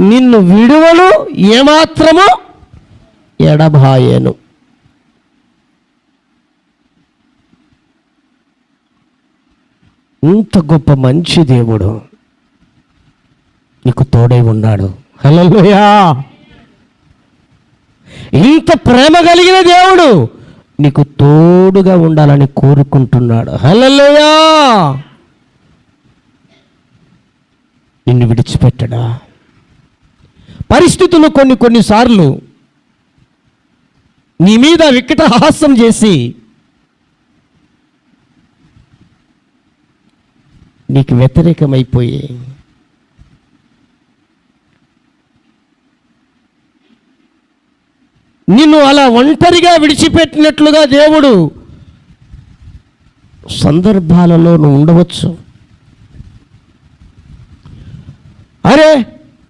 నిన్ను విడువను ఏమాత్రము ఎడబాయను. ఇంత గొప్ప మంచి దేవుడు నీకు తోడై ఉన్నాడు. హల్లెలూయా. ఇంత ప్రేమ కలిగిన దేవుడు నీకు తోడుగా ఉండాలని కోరుకుంటున్నాడు. హల్లెలూయా. నిన్ను విడిచిపెట్టడా? పరిస్థితులు కొన్ని కొన్నిసార్లు నీ మీద వికట హాస్యం చేసి నీకు వ్యతిరేకమైపోయే. నిన్ను అలా ఒంటరిగా విడిచిపెట్టినట్లుగా దేవుడు సందర్భాలలో నువ్వు ఉండవచ్చు. అరే